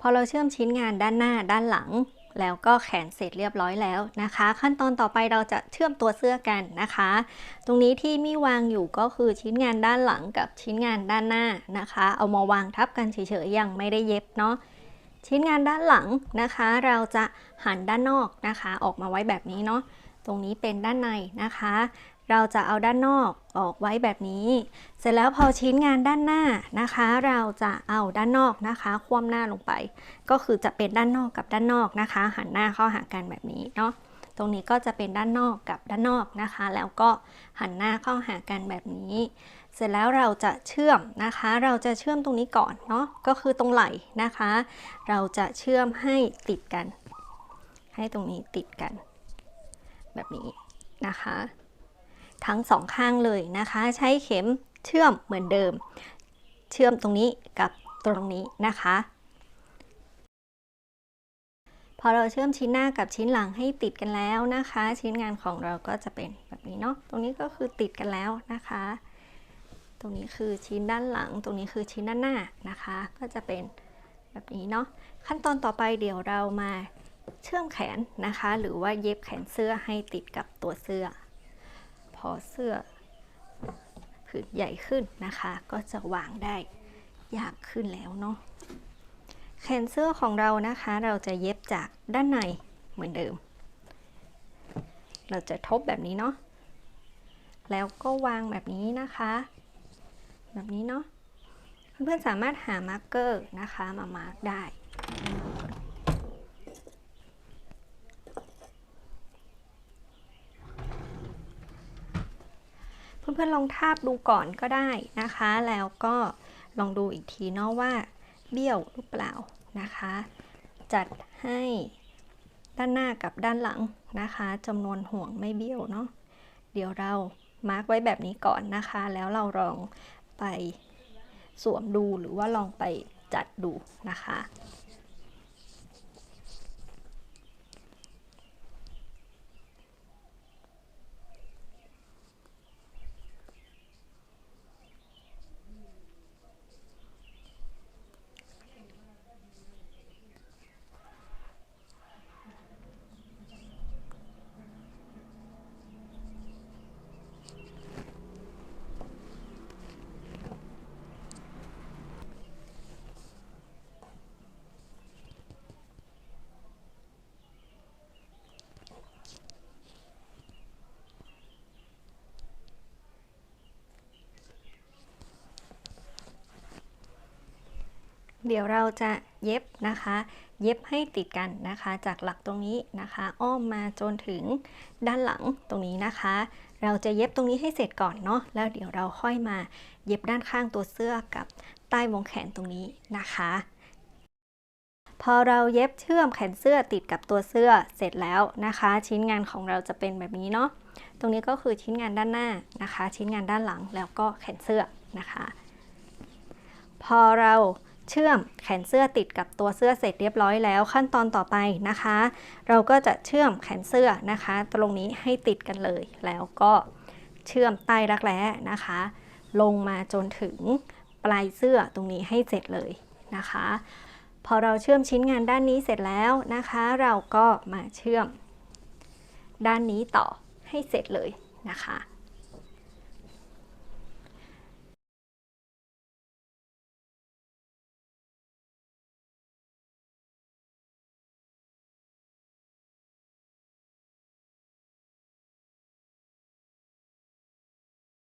พอเราเชื่อมชิ้นงานด้านหน้าด้านหลัง แล้วก็แขนเสร็จเรียบร้อยแล้วนะคะ ขั้นตอนต่อไปเราจะเชื่อมตัวเสื้อกันนะคะ ตรงนี้ที่มีวางอยู่ก็คือชิ้นงานด้านหลังกับชิ้นงานด้านหน้านะคะ เอามาวางทับกันเฉยๆยังไม่ได้เย็บเนาะชิ้นงานด้านหลังนะคะ เราจะหันด้านนอกนะคะ ออกมาไว้แบบนี้เนาะตรงนี้เป็นด้านในนะคะ เราจะเอาด้านนอกออกไว้แบบนี้ เสร็จแล้วพอชิ้นงานด้านหน้านะคะ เราจะเอาด้านนอกนะคะ คว่ำหน้าลงไป ก็คือจะเป็นด้านนอกกับด้านนอกนะคะ หันหน้าเข้าหากันแบบนี้เนาะตรงนี้ก็จะเป็นด้านนอกกับด้านนอกนะคะ แล้วก็หันหน้าเข้าหากันแบบนี้ เสร็จแล้วเราจะเชื่อมนะคะ เราจะเชื่อมตรงนี้ก่อนเนาะก็คือตรงไหล่นะคะ เราจะเชื่อมให้ติดกัน ให้ตรงนี้ติดกัน แบบนี้นะคะ ทั้งสองข้างเลยนะคะ ใช้เข็มเชื่อมเหมือนเดิม เชื่อมตรงนี้กับตรงนี้นะคะ พอเราเชื่อมชิ้นหน้ากับชิ้นหลังให้ติดกันแล้วนะคะ ชิ้นงานของเราก็จะเป็นแบบนี้เนาะตรงนี้ก็คือติดกันแล้วนะคะ ตรงนี้คือชิ้นด้านหลัง ตรงนี้คือชิ้นด้านหน้านะคะ ก็จะเป็นแบบนี้เนาะขั้นตอนต่อไปเดี๋ยวเรามาเชื่อมแขนนะคะ หรือว่าเย็บแขนเสื้อให้ติดกับตัวเสื้อ อเสื้อผืนใหญ่ขึ้นนะคะ ก็จะวางได้ยากขึ้นแล้วเนาะแขนเสื้อของเรานะคะ เราจะเย็บจากด้านในเหมือนเดิม เราจะทบแบบนี้เนาะแล้วก็วางแบบนี้นะคะ แบบนี้เนาะเพื่อนๆสามารถหามาร์กเกอร์นะคะมามาร์กได้ เพื่อนๆลองทาบดูก่อนก็ได้นะคะ แล้วก็ลองดูอีกทีเนาะว่าเบี้ยวหรือเปล่านะคะ จัดให้ด้านหน้ากับด้านหลังนะคะจำนวนห่วงไม่เบี้ยวเนาะเดี๋ยวเรามาร์กไว้แบบนี้ก่อนนะคะ แล้วเราลองไปสวมดูหรือว่าลองไปจัดดูนะคะ เดี๋ยวเราจะเย็บนะคะ เย็บให้ติดกันนะคะ จากหลักตรงนี้นะคะ อ้อมมาจนถึงด้านหลังตรงนี้นะคะ เราจะเย็บตรงนี้ให้เสร็จก่อนเนาะแล้วเดี๋ยวเราค่อยมาเย็บด้านข้างตัวเสื้อกับใต้วงแขนตรงนี้นะคะ พอเราเย็บเชื่อมแขนเสื้อติดกับตัวเสื้อเสร็จแล้วนะคะ ชิ้นงานของเราจะเป็นแบบนี้เนาะตรงนี้ก็คือชิ้นงานด้านหน้านะคะ ชิ้นงานด้านหลังแล้วก็แขนเสื้อนะคะ พอเรา เชื่อมแขนเสื้อติดกับตัวเสื้อเสร็จเรียบร้อยแล้ว ขั้นตอนต่อไปนะคะ เราก็จะเชื่อมแขนเสื้อนะคะ ตรงนี้ให้ติดกันเลย แล้วก็เชื่อมใต้รักแร้นะคะ ลงมาจนถึงปลายเสื้อตรงนี้ให้เสร็จเลยนะคะ พอเราเชื่อมชิ้นงานด้านนี้เสร็จแล้วนะคะ เราก็มาเชื่อม ด้านนี้ต่อให้เสร็จเลยนะคะ